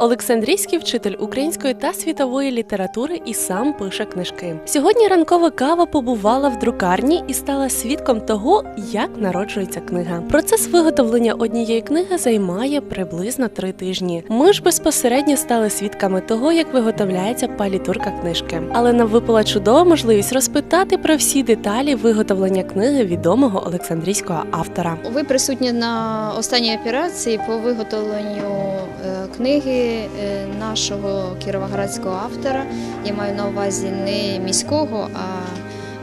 Олександрійський вчитель української та світової літератури і сам пише книжки. Сьогодні ранкова кава побувала в друкарні і стала свідком того, як народжується книга. Процес виготовлення однієї книги займає приблизно три тижні. Ми ж безпосередньо стали свідками того, як виготовляється палітурка книжки. Але нам випала чудова можливість розпитати про всі деталі виготовлення книги відомого олександрійського автора. Ви присутні на останній операції по виготовленню е, книги е, нашого кіровоградського автора. Я маю на увазі не міського, а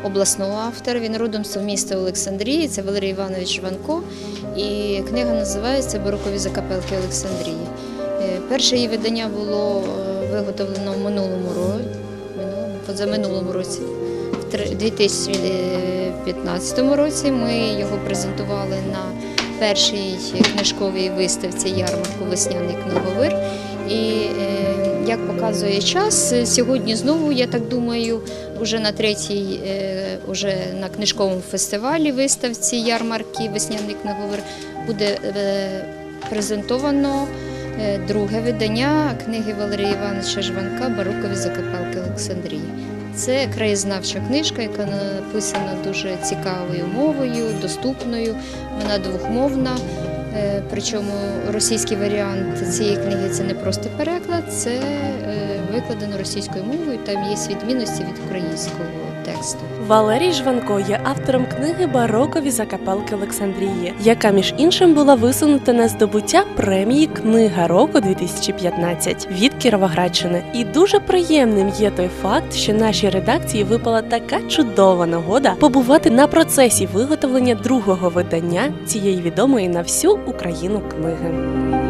обласного автора. Він родом з міста Олександрії, це Валерій Іванович Жванко. І книга називається Барокові закапелки Олександрії. Е, Перше її видання було е, виготовлено в минулому році. В 2015 році ми його презентували на першій книжковій виставці ярмарку Весняний книговир. І е, як показує час, сьогодні знову, я так думаю, вже на третій, е, уже на книжковому фестивалі виставці ярмарки Весняний книговир буде е, презентовано друге видання книги Валерія Івановича Жванка Барокові закапелки Олександрії. Це краєзнавча книжка, яка написана дуже цікавою мовою, доступною. Вона двохмовна. Е, Причому російський варіант цієї книги це не просто переклад, це е, викладено російською мовою. Там є відмінності від українського тексту. Валерій Жванко є автором книги Барокові закапелки Олександрії, яка між іншим була висунута на здобуття премії Книга року 2015 від Кіровоградщини. І дуже приємним є той факт, що нашій редакції випала така чудова нагода побувати на процесі виготовлення другого видання цієї відомої на всю Україну книги.